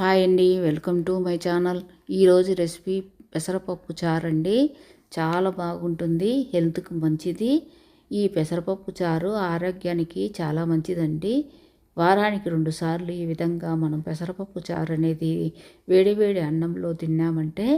Hi అండి welcome to my channel. ఈరోజు recipe పెసరపప్పు చారు అండి. చాలా బాగుంటుంది హెల్త్కి మంచిది. ఈ పెసరపప్పు చారు ఆరోగ్యానికి చాలా మంచిదండి. వారానికి రెండు సార్లు ఈ విధంగా మనం పెసరపప్పు చారు అనేది వేడి వేడి అన్నంలో తిన్నామంటే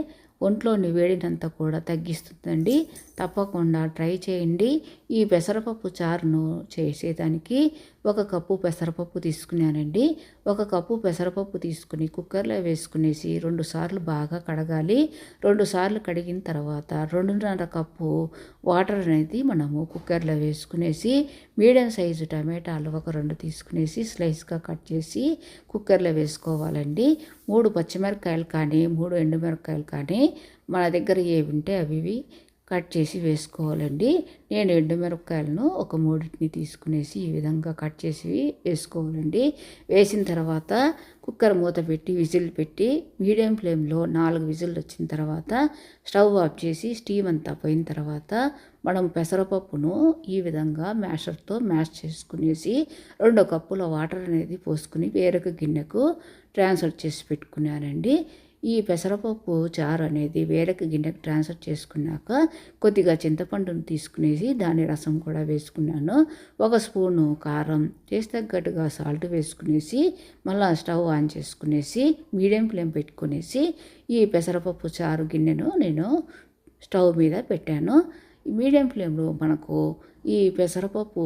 ఒంట్లోని వేడినంతా కూడా తగ్గిస్తుందండి. తప్పకుండా ట్రై చేయండి. ఈ పెసరపప్పు చారును చేసేదానికి ఒక కప్పు పెసరపప్పు తీసుకున్నానండి. ఒక కప్పు పెసరపప్పు తీసుకుని కుక్కర్లో వేసుకునేసి రెండు సార్లు బాగా కడగాలి. రెండు సార్లు కడిగిన తర్వాత రెండున్నర కప్పు వాటర్ అనేది మనము కుక్కర్లో వేసుకునేసి మీడియం సైజు టమాటాలు ఒక రెండు తీసుకునేసి స్లైస్గా కట్ చేసి కుక్కర్లో వేసుకోవాలండి. మూడు పచ్చిమిరపకాయలు కానీ మూడు ఎండుమిరపకాయలు కానీ మన దగ్గర ఏవి ఉంటే అవి కట్ చేసి వేసుకోవాలండి. నేను ఎండుమిరపకాయలను ఒక మూడింటిని తీసుకునేసి ఈ విధంగా కట్ చేసి వేసుకోవాలండి. వేసిన తర్వాత కుక్కర్ మూత పెట్టి విజిల్ పెట్టి మీడియం ఫ్లేమ్లో నాలుగు విజిల్ వచ్చిన తర్వాత స్టవ్ ఆఫ్ చేసి స్టీమ్ అంతా పోయిన తర్వాత మనం పెసరపప్పును ఈ విధంగా మ్యాషర్తో మ్యాష్ చేసుకునేసి రెండు కప్పుల వాటర్ అనేది పోసుకుని వేరొక గిన్నెకు ట్రాన్స్ఫర్ చేసి పెట్టుకున్నానండి. ఈ పెసరపప్పు చారు అనేది వేరొక గిన్నెకి ట్రాన్స్ఫర్ చేసుకున్నాక కొద్దిగా చింతపండును తీసుకునేసి దాని రసం కూడా వేసుకున్నాను. ఒక స్పూను కారం చేసి తగ్గట్టుగా సాల్ట్ వేసుకునేసి మళ్ళీ స్టవ్ ఆన్ చేసుకునేసి మీడియం ఫ్లేమ్ పెట్టుకునేసి ఈ పెసరపప్పు చారు గిన్నెను నేను స్టవ్ మీద పెట్టాను. మీడియం ఫ్లేమ్లో మనకు ఈ పెసరపప్పు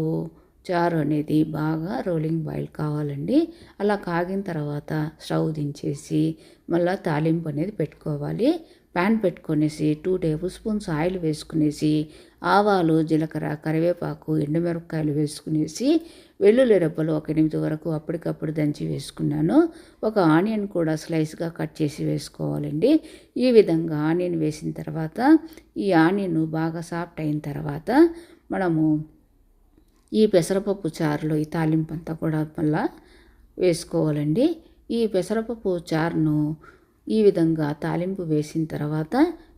చారు అనేది బాగా రోలింగ్ బాయిల్ కావాలండి. అలా కాగిన తర్వాత స్టవ్ దించేసి మళ్ళీ తాలింపు అనేది పెట్టుకోవాలి. ప్యాన్ పెట్టుకునేసి టూ టేబుల్ స్పూన్స్ ఆయిల్ వేసుకునేసి ఆవాలు జీలకర్ర కరివేపాకు ఎండుమిరపకాయలు వేసుకునేసి వెల్లుల్లి రెబ్బలు ఒక ఎనిమిది వరకు అప్పటికప్పుడు దంచి వేసుకున్నాను. ఒక ఆనియన్ కూడా స్లైస్గా కట్ చేసి వేసుకోవాలండి. ఈ విధంగా ఆనియన్ వేసిన తర్వాత ఈ ఆనియన్ బాగా సాఫ్ట్ అయిన తర్వాత మనము ఈ పెసరపప్పు చారులో ఈ తాలింపు అంతా కూడా మళ్ళా వేసుకోవాలండి. ఈ పెసరపప్పు చారును ఈ విధంగా తాలింపు వేసిన తర్వాత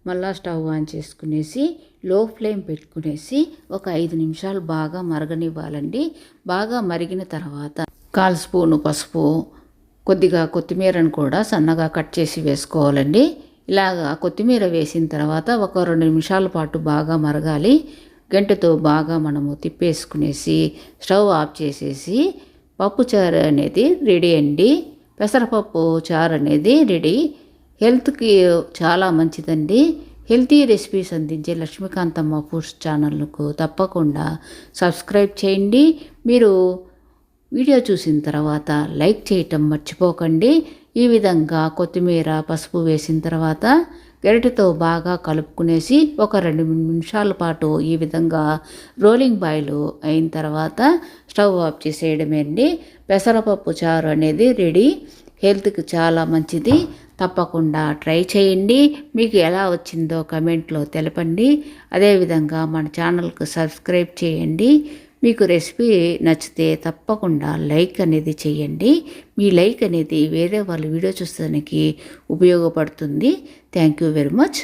మళ్ళా స్టవ్ ఆన్ చేసుకునేసి లో ఫ్లేమ్ పెట్టుకునేసి ఒక ఐదు నిమిషాలు బాగా మరగనివ్వాలండి. బాగా మరిగిన తర్వాత కాల్ స్పూను పసుపు కొద్దిగా కొత్తిమీరను కూడా సన్నగా కట్ చేసి వేసుకోవాలండి. ఇలాగా కొత్తిమీర వేసిన తర్వాత ఒక రెండు నిమిషాల పాటు బాగా మరగాలి. గంటతో బాగా మనము తిప్పేసుకునేసి స్టవ్ ఆఫ్ చేసేసి పప్పు చారు అనేది రెడీ అండి. పెసరపప్పు చారు అనేది రెడీ. హెల్త్కి చాలా మంచిదండి. హెల్తీ రెసిపీస్ అందించే లక్ష్మీకాంతమ్మ ఫుడ్స్ ఛానల్కు తప్పకుండా సబ్స్క్రైబ్ చేయండి. మీరు వీడియో చూసిన తర్వాత లైక్ చేయటం మర్చిపోకండి. ఈ విధంగా కొత్తిమీర పసుపు వేసిన తర్వాత గరిటెతో బాగా కలుపుకునేసి ఒక రెండు నిమిషాల పాటు ఈ విధంగా రోలింగ్ బాయిల్ అయిన తర్వాత స్టవ్ ఆఫ్ చేసేయడమే అండి. పెసరపప్పు చారు అనేది రెడీ. హెల్త్కి చాలా మంచిది. తప్పకుండా ట్రై చేయండి. మీకు ఎలా వచ్చిందో కమెంట్లో తెలపండి. అదేవిధంగా మన ఛానల్కు సబ్స్క్రైబ్ చేయండి. మీకు రెసిపీ నచ్చితే తప్పకుండా లైక్ అనేది చేయండి. మీ లైక్ అనేది వేరే వాళ్ళు వీడియో చూసేదానికి ఉపయోగపడుతుంది. Thank you very much.